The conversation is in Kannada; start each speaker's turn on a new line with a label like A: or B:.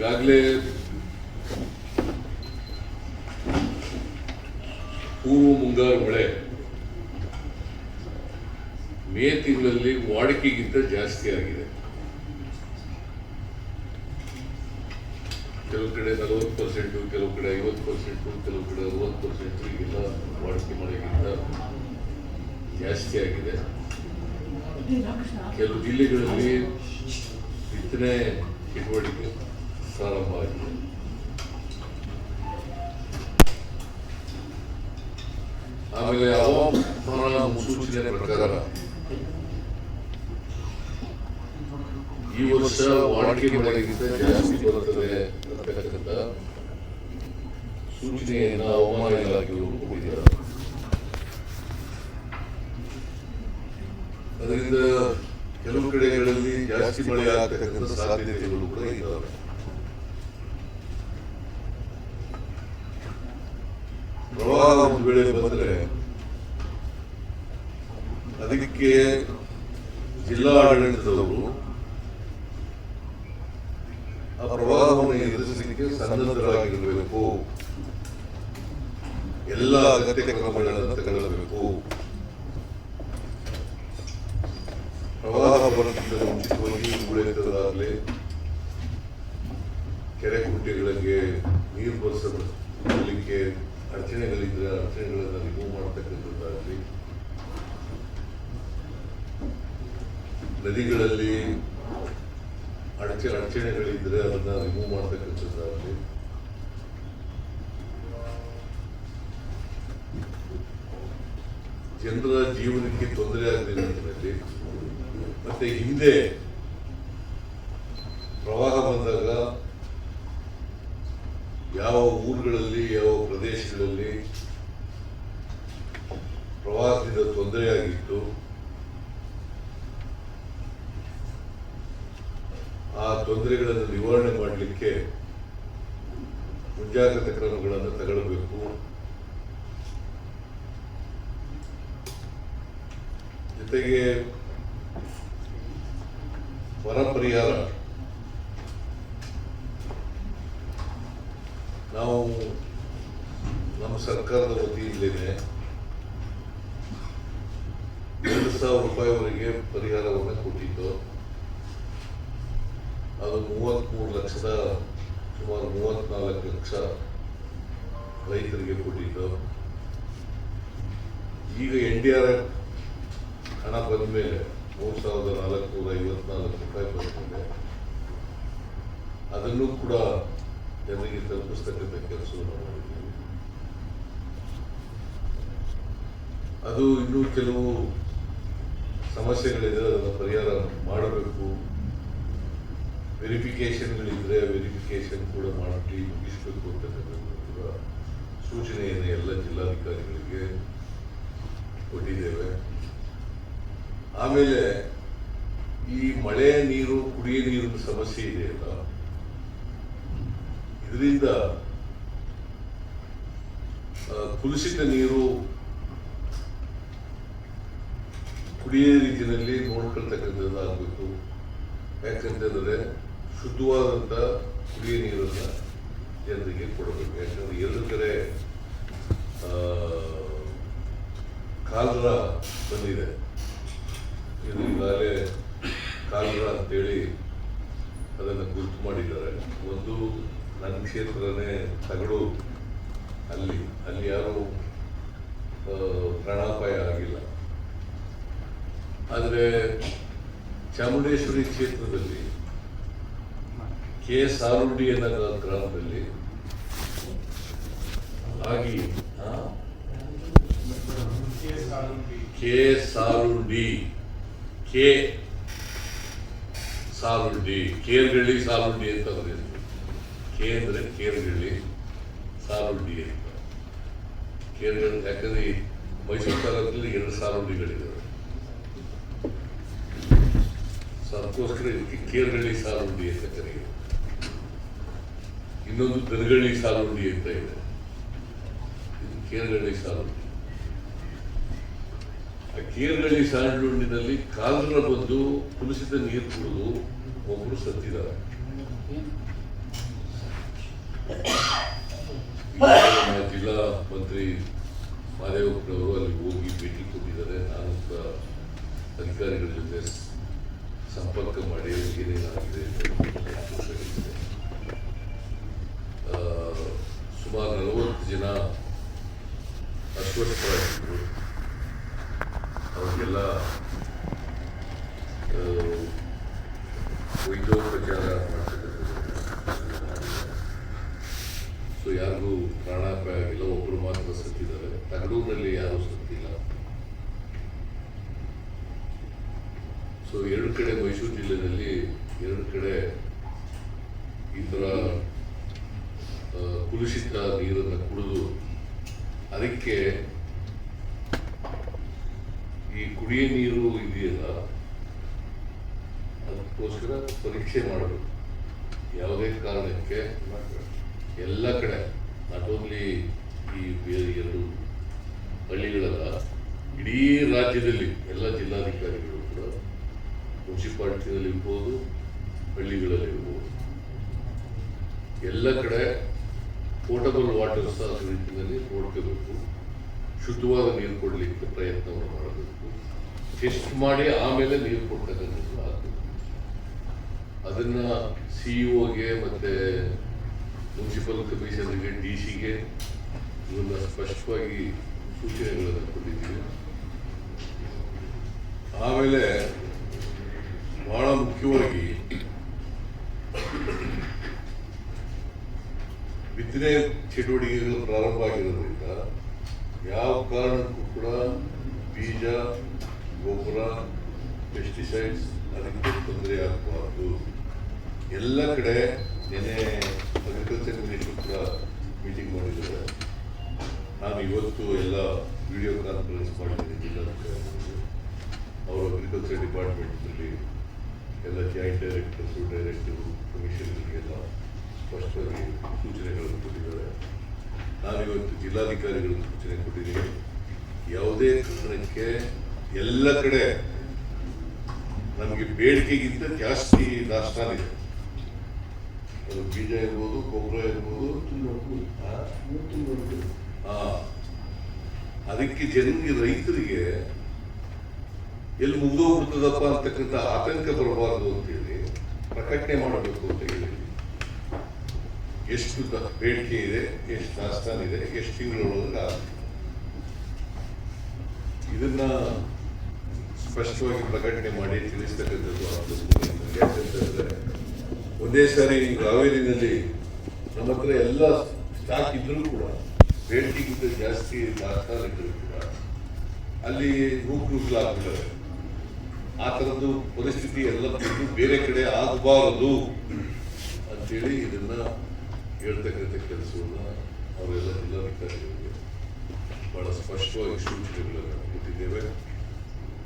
A: ಈಗಾಗಲೇ ಹೂವು ಮುಂಗಾರು ಮಳೆ ಮೇ ತಿಂಗಳಲ್ಲಿ ವಾಡಿಕೆಗಿಂತ ಜಾಸ್ತಿ ಆಗಿದೆ. ಕೆಲವು ಕಡೆ ನಲವತ್ತು ಪರ್ಸೆಂಟು ಕೆಲವು ಕಡೆ ಐವತ್ತು ಪರ್ಸೆಂಟು ಕೆಲವು ಕಡೆ ಅರವತ್ತು ಪರ್ಸೆಂಟು ಈಗೆಲ್ಲ ವಾಡಿಕೆ ಮಳೆಗಿಂತ ಜಾಸ್ತಿ ಆಗಿದೆ. ಕೆಲವು ಜಿಲ್ಲೆಗಳಲ್ಲಿ ಬಿತ್ತನೆ ಚಟುವಟಿಕೆ. ಪ್ರಾರಂಭ ಆಗಿದೆ ಆಮೇಲೆ ಹವಾಮಾನ ಮುನ್ಸೂಚನೆ ಪ್ರಕಾರ ಈ ವರ್ಷ ವಾಡಿಕೆ ಮಳೆಗಿಂತ ಜಾಸ್ತಿ ಬರುತ್ತದೆ ಅಂತಕ್ಕಂಥ ಸೂಚನೆಯನ್ನು ಹವಾಮಾನ ಇಲಾಖೆಯವರು ಕೊಟ್ಟಿದ್ದಾರೆ ಅದರಿಂದ ಕೆಲವು ಕಡೆಗಳಲ್ಲಿ ಜಾಸ್ತಿ ಮಳೆ ಆಗತಕ್ಕಂಥ ಸಾಧ್ಯತೆಗಳು ಕೂಡ ಇದ್ದಾವೆ ಪ್ರವಾಹ ಒಂದು ವೇಳೆ ಬಂದ್ರೆ ಅದಕ್ಕೆ ಜಿಲ್ಲಾ ಆಡಳಿತದವರು ಆ ಪ್ರವಾಹವನ್ನು ಎದುರಿಸಲಿಕ್ಕೆ ಸನ್ನದ್ಧರಾಗಿರಬೇಕು. ಎಲ್ಲ ಅಗತ್ಯ ಕ್ರಮಗಳನ್ನು ತಗೊಳ್ಳಬೇಕು ಪ್ರವಾಹ ಬರುತ್ತಿದ್ದ ಮುಂಚಿತವಾಗಿ ಉಳಿತದಾಗಲಿ ಕೆರೆ ಕುಂಟೆಗಳಿಗೆ ನೀರು ಬರಿಸಲಿಕ್ಕೆ ಅಡಚಣೆಗಳಿದ್ರೆ ಅಡಚಣೆಗಳನ್ನು ರಿಮೂವ್ ಮಾಡತಕ್ಕಂಥದ್ದಾಗಲಿ, ನದಿಗಳಲ್ಲಿ ಅಡಚ, ಅಡಚಣೆಗಳಿದ್ರೆ ಅದನ್ನ ರಿಮೂವ್ ಮಾಡತಕ್ಕಂಥದ್ದಾಗಲಿ, ಜನರ ಜೀವನಕ್ಕೆ ತೊಂದರೆ ಆಗಲಿ ಮತ್ತೆ ಹಿಂದೆ ಪ್ರವಾಹ ಬಂದಾಗ ಯಾವ ಊರುಗಳಲ್ಲಿ ಯಾವ ಪ್ರದೇಶಗಳಲ್ಲಿ ಪ್ರವಾಹದಿಂದ ತೊಂದರೆಯಾಗಿತ್ತು ಆ ತೊಂದರೆಗಳನ್ನು ನಿವಾರಣೆ ಮಾಡಲಿಕ್ಕೆ ಮುಂಜಾಗ್ರತಾ ಕ್ರಮಗಳನ್ನು ತಗೊಳ್ಬೇಕು. ಜೊತೆಗೆ ಪರಿಹಾರ ನಾವು ನಮ್ಮ ಸರ್ಕಾರದ ವತಿಯಿಂದಲೇ ಎರಡು ಸಾವಿರ ರೂಪಾಯಿವರೆಗೆ ಪರಿಹಾರವನ್ನು ಕೊಟ್ಟಿದ್ದು ಅದು ಮೂವತ್ತ್ಮೂರು ಲಕ್ಷದ ಸುಮಾರು ಮೂವತ್ತ್ನಾಲ್ಕು ಲಕ್ಷ ರೈತರಿಗೆ ಕೊಟ್ಟಿದ್ದು ಈಗ ಎನ್ ಡಿ ಆರ್ ಎಫ್ ಹಣ ಬಂದ ಮೇಲೆ ಮೂರು ಸಾವಿರದ ನಾಲ್ಕುನೂರ ಐವತ್ನಾಲ್ಕು ರೂಪಾಯಿ ಬಂದಿದೆ ಅದನ್ನು ಕೂಡ ಜನರಿಗೆ ತಲುಪಿಸ್ತಕ್ಕಂಥ ಕೆಲಸವನ್ನು ಮಾಡಿದ್ದೀವಿ ಅದು ಇನ್ನೂ ಕೆಲವು ಸಮಸ್ಯೆಗಳಿದೆ, ಅದನ್ನು ಪರಿಹಾರ ಮಾಡಬೇಕು. ವೆರಿಫಿಕೇಶನ್ಗಳಿದ್ರೆ ವೆರಿಫಿಕೇಶನ್ ಕೂಡ ಮಾಡಿ ಮುಗಿಸ್ಬೇಕು ಅಂತಕ್ಕಂಥದ್ದು ಕೂಡ ಸೂಚನೆಯನ್ನು ಎಲ್ಲ ಜಿಲ್ಲಾಧಿಕಾರಿಗಳಿಗೆ ಕೊಟ್ಟಿದ್ದೇವೆ. ಆಮೇಲೆ ಈ ಮಳೆ ನೀರು, ಕುಡಿಯ ನೀರಿನ ಸಮಸ್ಯೆ ಇದೆಯಲ್ಲ ಇದರಿಂದ ಕುಲುಷಿತ ನೀರು ಕುಡಿಯ ರೀತಿಯಲ್ಲಿ ನೋಡ್ಕೊಳ್ತಕ್ಕಂಥದ್ದು ಆಗಬೇಕು. ಯಾಕಂತಂದ್ರೆ ಶುದ್ಧವಾದಂಥ ಕುಡಿಯೋ ನೀರನ್ನು ಜನರಿಗೆ ಕೊಡಬೇಕು. ಯಾಕಂದರೆ ಎರಡು ಕಡೆ ಕಾಲರ ಬಂದಿದೆ. ಇದು ಈಗಾಗಲೇ ಕಾಲರ ಅಂತೇಳಿ ಅದನ್ನು ಗುರುತು ಮಾಡಿದ್ದಾರೆ. ಒಂದು ನನ್ನ ಕ್ಷೇತ್ರನೇ ತಗಡು ಅಲ್ಲಿ ಅಲ್ಲಿ ಯಾರು ಆ, ಪ್ರಾಣಾಪಾಯ ಆಗಿಲ್ಲ ಆದರೆ ಚಾಮುಂಡೇಶ್ವರಿ ಕ್ಷೇತ್ರದಲ್ಲಿ ಕೆ ಎಸ್ ಆರುಂಡಿ ಎನ್ನುವ ಗ್ರಾಮದಲ್ಲಿ ಆಗಿ ಕೆ ಸಾರುಂಡಿ ಕೆ ಸಾರುಂಡಿ ಕೇರ್ಗಳ್ಳಿ ಸಾರುಂಡಿ ಅಂತ ಬರೆಯುತ್ತೆ ಕೆ ಅಂದರೆ ಕೇರ್ಗಳ್ಳಿ ಸಾರುಂಡಿ ಅಂತ. ಕೇರ್ಗಳ್ಳಿ ಯಾಕಂದ್ರೆ ಮೈಸೂರು ತಾಲೂಕಲ್ಲಿ ಎರಡು ಸಾರುಂಡಿಗಳಿದ್ದಾವೆ ಸೊ ಅದಕ್ಕೋಸ್ಕರ ಇದಕ್ಕೆ ಕೇರ್ಗಳ್ಳಿ ಸಾರುಂಡಿ ಅಂತ ಕರೆಯುವ ಇನ್ನೊಂದು ದನಗಳಿ ಸಾರುಂಡಿ ಅಂತ ಇದೆ. ಇದು ಕೇರ್ಗಳಿ ಆ ಕೇರ್ಗಳಿ ಸಾರುಂಡಿನಲ್ಲಿ ಕಾಲರ ಬಂದು ಕುಲಿಸಿದ ನೀರು ಕುಡಿದು ಒಬ್ಬರು ಸತ್ತಿದ್ದಾರೆ. ಜಿಲ್ಲಾ ಮಂತ್ರಿ ಮಾದೇವಪ್ಪನವರು ಅಲ್ಲಿ ಹೋಗಿ ಭೇಟಿ ಕೊಟ್ಟಿದ್ದಾರೆ. ನಾನು ಅಧಿಕಾರಿಗಳ ಜೊತೆ ಸಂಪರ್ಕ ಮಾಡಿ ಏನೇನಾಗಿದೆ ಸುಮಾರು ನಲವತ್ತು ಜನ ಅಸ್ವಸ್ಥರಾಗಿದ್ದರು ಅವರಿಗೆಲ್ಲ ವೈದ್ಯೋಪಚಾರ ಸೊ, ಯಾರಿಗೂ ಪ್ರಾಣಾಪಾಯ ಆಗಿಲ್ಲ ಒಬ್ಬರು ಮಾತ್ರ ಸತ್ತಿದ್ದಾರೆ. ತಗಡೂರಿನಲ್ಲಿ ಯಾರೂ ಸತ್ತಿಲ್ಲ ಸೊ ಎರಡು ಕಡೆ ಮೈಸೂರು ಜಿಲ್ಲೆಯಲ್ಲಿ ಎರಡು ಕಡೆ ಈ ಥರ ಕುಲುಷಿತ ನೀರನ್ನು ಕುಡಿದು ಅದಕ್ಕೆ ಈ ಕುಡಿಯ ನೀರು ಇದೆಯಲ್ಲ, ಅದಕ್ಕೋಸ್ಕರ ಪರೀಕ್ಷೆ ಮಾಡಬೇಕು. ಯಾವುದೇ ಕಾರಣಕ್ಕೆ ಎಲ್ಲ ಕಡೆ ನಾಟ್ ಓನ್ಲಿ ಈ ಬೇರೆ ಎರಡು ಹಳ್ಳಿಗಳಲ್ಲ, ಇಡೀ ರಾಜ್ಯದಲ್ಲಿ ಎಲ್ಲ ಜಿಲ್ಲಾಧಿಕಾರಿಗಳು ಕೂಡ ಮುನ್ಸಿಪಾಲ್ಟಿನಲ್ಲಿ ಇರ್ಬೋದು ಹಳ್ಳಿಗಳಲ್ಲಿ ಇರ್ಬೋದು ಎಲ್ಲ ಕಡೆ ಪೋರ್ಟಬಲ್ ವಾಟರ್ ನಿಟ್ಟಿನಲ್ಲಿ ನೋಡ್ಕೋಬೇಕು. ಶುದ್ಧವಾದ ನೀರು ಕೊಡಲಿಕ್ಕೆ ಪ್ರಯತ್ನವನ್ನು ಮಾಡಬೇಕು. ಟೆಸ್ಟ್ ಮಾಡಿ ಆಮೇಲೆ ನೀರು ಕೊಡ್ತಕ್ಕಂಥದ್ದು ಆಗಬೇಕು. ಅದನ್ನ ಸಿಇಒಗೆ ಮತ್ತೆ ಮುನ್ಸಿಪಲ್ ಕಮಿಷನರ್ಗೆ ಡಿ ಸಿಗೆ ಇವನ್ನ ಸ್ಪಷ್ಟವಾಗಿ ಸೂಚನೆಗಳನ್ನು ಕೊಟ್ಟಿದ್ದೀವಿ. ಆಮೇಲೆ ಬಹಳ ಮುಖ್ಯವಾಗಿ ಬಿತ್ತನೆ ಚಟುವಟಿಕೆಗಳು ಪ್ರಾರಂಭ ಆಗಿರೋದ್ರಿಂದ ಯಾವ ಕಾರಣಕ್ಕೂ ಕೂಡ ಬೀಜ, ಗೊಬ್ಬರ ಪೆಸ್ಟಿಸೈಡ್ಸ್ ಅದಕ್ಕೆ ತೊಂದರೆ ಆಗಬಾರ್ದು. ಎಲ್ಲ ಕಡೆ ನಿನ್ನೆ ಅಗ್ರಿಕಲ್ಚರ್ ಮಿನಿಸ್ಟರ್ ಕೂಡ ಮೀಟಿಂಗ್ ಮಾಡಿದ್ದಾರೆ. ನಾನು ಇವತ್ತು ಎಲ್ಲ ವಿಡಿಯೋ ಕಾನ್ಫರೆನ್ಸ್ ಮಾಡಿದ್ದೀನಿ, ಜಿಲ್ಲಾ ಅವರು ಅಗ್ರಿಕಲ್ಚರ್ ಡಿಪಾರ್ಟ್ಮೆಂಟ್ನಲ್ಲಿ ಎಲ್ಲ ಜಾಯಿಂಟ್ ಡೈರೆಕ್ಟರ್ಸು ಡೈರೆಕ್ಟರು ಕಮಿಷನರ್ಗೆಲ್ಲ ಸ್ಪಷ್ಟವಾಗಿ ಸೂಚನೆಗಳನ್ನು ಕೊಟ್ಟಿದ್ದಾರೆ. ನಾನು ಇವತ್ತು ಜಿಲ್ಲಾಧಿಕಾರಿಗಳಿಗೆ ಸೂಚನೆ ಕೊಟ್ಟಿದ್ದೀನಿ. ಯಾವುದೇ ಕಾರಣಕ್ಕೆ ಎಲ್ಲ ಕಡೆ ನಮಗೆ ಬೇಡಿಕೆಗಿಂತ ಜಾಸ್ತಿ ದಾಸ್ತಾನಿದೆ ಅದು ಬೀಜ ಇರ್ಬೋದು ಕೊಬ್ಬರ ಇರ್ಬೋದು. ಅದಕ್ಕೆ ಜನರಿಗೆ, ರೈತರಿಗೆ ಎಲ್ಲಿ ಮುಗಿದೋಗ್ಬಿಡ್ತದಪ್ಪ ಅಂತಕ್ಕಂಥ ಆತಂಕ ಬರಬಾರದು ಅಂತೇಳಿ ಪ್ರಕಟಣೆ ಮಾಡಬೇಕು ಅಂತ ಹೇಳಿ ಎಷ್ಟು ಬೇಡಿಕೆ ಇದೆ, ಎಷ್ಟು ದಾಸ್ತಾನ ಇದೆ, ಎಷ್ಟು ತಿಂಗಳೊಳಗೆ ಇದನ್ನ ಸ್ಪಷ್ಟವಾಗಿ ಪ್ರಕಟಣೆ ಮಾಡಿ ತಿಳಿಸ್ತಕ್ಕಂಥದ್ದು. ಯಾಕಂತಂದ್ರೆ ಒಂದೇ ಸಾರಿ ಹಾವೇರಿನಲ್ಲಿ ನಮ್ಮ ಹತ್ರ ಎಲ್ಲ ಸ್ಟಾಕ್ ಇದ್ರೂ ಕೂಡ ಬೇಡಿಕೆಗಿಂತ ಜಾಸ್ತಿ ದಾಸ್ತಾನ ಇದ್ರು ಕೂಡ ಅಲ್ಲಿ ನೂಕುನುಗ್ಲಾಗ್ಬಿಟ್ಟವೆ ಆ ಥರದ್ದು ಪರಿಸ್ಥಿತಿ ಎಲ್ಲ ಬೇರೆ ಕಡೆ ಆಗಬಾರದು ಅಂತೇಳಿ ಇದನ್ನ ಹೇಳ್ತಕ್ಕಂಥ ಕೆಲಸವನ್ನ ಅವರೆಲ್ಲ ಜಿಲ್ಲಾಧಿಕಾರಿಗಳಿಗೆ ಬಹಳ ಸ್ಪಷ್ಟವಾಗಿ ಸೂಚನೆಗಳನ್ನು ಕೊಟ್ಟಿದ್ದೇವೆ.